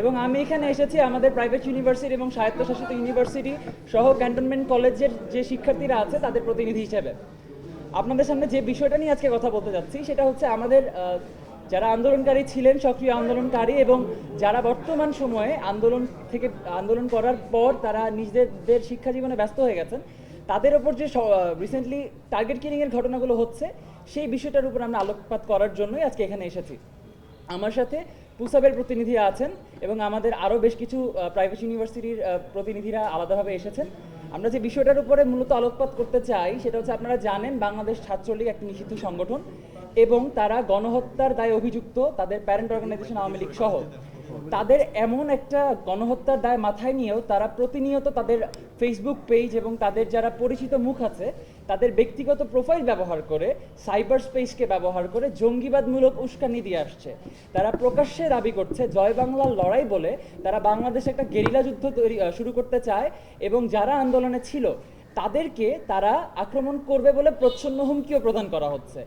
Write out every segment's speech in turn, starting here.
এবং আমি এখানে এসেছি আমাদের প্রাইভেট ইউনিভার্সিটি এবং স্বায়ত্তশাসিত ইউনিভার্সিটি সহ ক্যান্টনমেন্ট কলেজের যে শিক্ষার্থীরা আছে, তাদের প্রতিনিধি হিসেবে। আপনাদের সামনে যে বিষয়টা নিয়ে আজকে কথা বলতে যাচ্ছি, সেটা হচ্ছে আমাদের যারা আন্দোলনকারী ছিলেন, সক্রিয় আন্দোলনকারী এবং যারা বর্তমান সময়ে আন্দোলন থেকে, আন্দোলন করার পর তারা নিজেদের শিক্ষা জীবনে ব্যস্ত হয়ে গেছেন, তাদের ওপর যে রিসেন্টলি টার্গেট কিলিংয়ের ঘটনাগুলো হচ্ছে, সেই বিষয়টার উপর আমরা আলোকপাত করার জন্যই আজকে এখানে এসেছি। আমার সাথে পুসাবের প্রতিনিধি আছেন এবং আমাদের আরও বেশ কিছু প্রাইভেট ইউনিভার্সিটির প্রতিনিধিরা আলাদাভাবে এসেছেন। আমরা যে বিষয়টার উপরে মূলত আলোকপাত করতে চাই সেটা হচ্ছে আপনারা জানেন বাংলাদেশ ছাত্রলীগ একটি নিষিদ্ধ সংগঠন এবং তারা গণহত্যার দায়ে অভিযুক্ত তাদের প্যারেন্ট অর্গানাইজেশন আওয়ামী লীগ সহ। তাদের এমন একটা গণহত্যার দায় মাথায় নিয়েও তারা প্রতিনিয়ত তাদের ফেসবুক পেজ এবং তাদের যারা পরিচিত মুখ আছে, তাদের ব্যক্তিগত প্রোফাইল ব্যবহার করে সাইবার স্পেসকে ব্যবহার করে জঙ্গিবাদমূলক উস্কানি দিয়ে আসছে। তারা প্রকাশ্যে দাবি করছে, জয় বাংলার লড়াই বলে তারা বাংলাদেশে একটা গেরিলা যুদ্ধ তৈরি শুরু করতে চায় এবং যারা আন্দোলনে ছিল, তাদেরকে তারা আক্রমণ করবে বলে প্রচ্ছন্ন হুমকিও প্রদান করা হচ্ছে।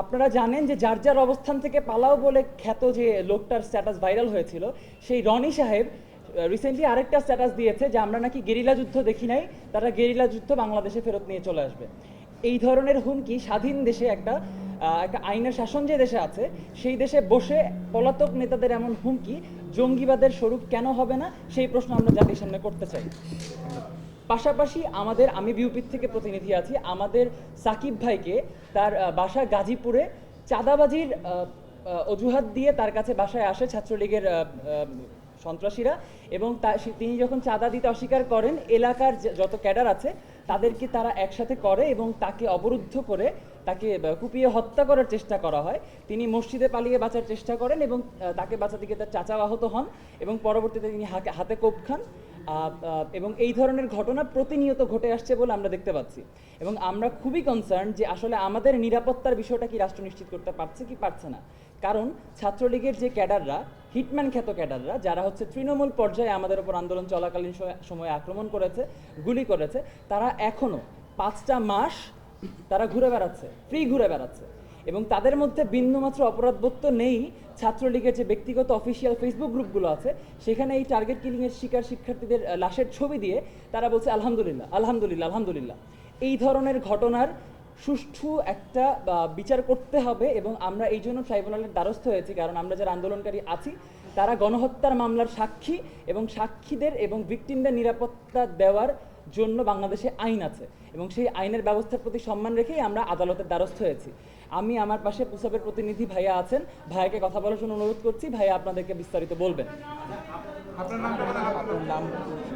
আপনারা জানেন যে যার যার অবস্থান থেকে পালাও বলে খ্যাত যে লোকটার স্ট্যাটাস ভাইরাল হয়েছিল, সেই রনি সাহেব রিসেন্টলি আরেকটা স্ট্যাটাস দিয়েছে যে আমরা নাকি গেরিলা যুদ্ধ দেখি নাই, তারা গেরিলা যুদ্ধ বাংলাদেশে ফেরত নিয়ে চলে আসবে। এই ধরনের হুমকি স্বাধীন দেশে একটা একটা আইনের শাসন যে দেশে আছে, সেই দেশে বসে পলাতক নেতাদের এমন হুমকি, জঙ্গিবাদের স্বরূপ কেন হবে না, সেই প্রশ্ন আমরা জাতির সামনে করতে চাই। পাশাপাশি আমাদের, আমি বিউপির থেকে প্রতিনিধি আছি, আমাদের সাকিব ভাইকে তার বাসা গাজীপুরে চাঁদাবাজির অজুহাত দিয়ে তার কাছে বাসায় আসে ছাত্রলীগের সন্ত্রাসীরা এবং তিনি যখন চাঁদা দিতে অস্বীকার করেন, এলাকার যত ক্যাডার আছে, তাদেরকে তারা একসাথে করে এবং তাকে অবরুদ্ধ করে তাকে কুপিয়ে হত্যা করার চেষ্টা করা হয়। তিনি মসজিদে পালিয়ে বাঁচার চেষ্টা করেন এবং তাকে বাঁচাতে গিয়ে তার চাচা আহত হন এবং পরবর্তীতে তিনি হাতে কোপ খান। এবং এই ধরনের ঘটনা প্রতিনিয়ত ঘটে আসছে বলে আমরা দেখতে পাচ্ছি। এবং আমরা খুবই কনসার্ন যে আসলে আমাদের নিরাপত্তার বিষয়টা কি রাষ্ট্র নিশ্চিত করতে পারছে কি পারছে না। কারণ ছাত্রলীগের যে ক্যাডাররা, হিটম্যান খ্যাত ক্যাডাররা, যারা হচ্ছে তৃণমূল পর্যায়ে আমাদের উপর আন্দোলন চলাকালীন সময়ে আক্রমণ করেছে, গুলি করেছে, তারা এখনও পাঁচটা মাস তারা ঘুরে বেড়াচ্ছে ফ্রি ঘুরে বেড়াচ্ছে। এবং তাদের মধ্যে বিন্দুমাত্র অপরাধবোধ তো নেই ছাত্রলীগের যে ব্যক্তিগত অফিসিয়াল ফেসবুক গ্রুপগুলো আছে, সেখানে এই টার্গেট কিলিংয়ের শিকার শিক্ষার্থীদের লাশের ছবি দিয়ে তারা বলছে, আলহামদুলিল্লাহ আলহামদুলিল্লাহ আলহামদুলিল্লাহ। এই ধরনের ঘটনার সুষ্ঠু একটা বিচার করতে হবে এবং আমরা এই জন্য ট্রাইব্যুনালের দ্বারস্থ হয়েছি, কারণ আমরা যারা আন্দোলনকারী আছি, তারা গণহত্যার মামলার সাক্ষী এবং সাক্ষীদের এবং ভিকটিমদের নিরাপত্তা দেওয়ার জন্য বাংলাদেশে আইন আছে এবং সেই আইনের ব্যবস্থার প্রতি সম্মান রেখেই আমরা আদালতের দ্বারস্থ হয়েছি। আমি আমার পাশে পুসাবের প্রতিনিধি ভাইয়া আছেন। ভাইয়াকে কথা বলার জন্য অনুরোধ করছি। ভাইয়া আপনাদেরকে বিস্তারিত বলবেন।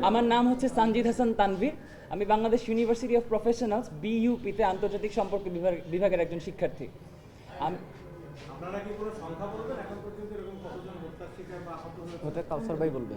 আমার নাম হচ্ছে সানজিদ হাসান তানভীর। আমি বাংলাদেশ ইউনিভার্সিটি অফ প্রফেশনালস বিইউপিতে আন্তর্জাতিক সম্পর্ক বিভাগের একজন শিক্ষার্থী। আমি আপনারা কি কোনো সংখ্যা বলবেন? এখন পর্যন্ত এরকম কতজন হত্যার শিকার বা আহত হয়েছে? ওটা কাউসার ভাই বলবে।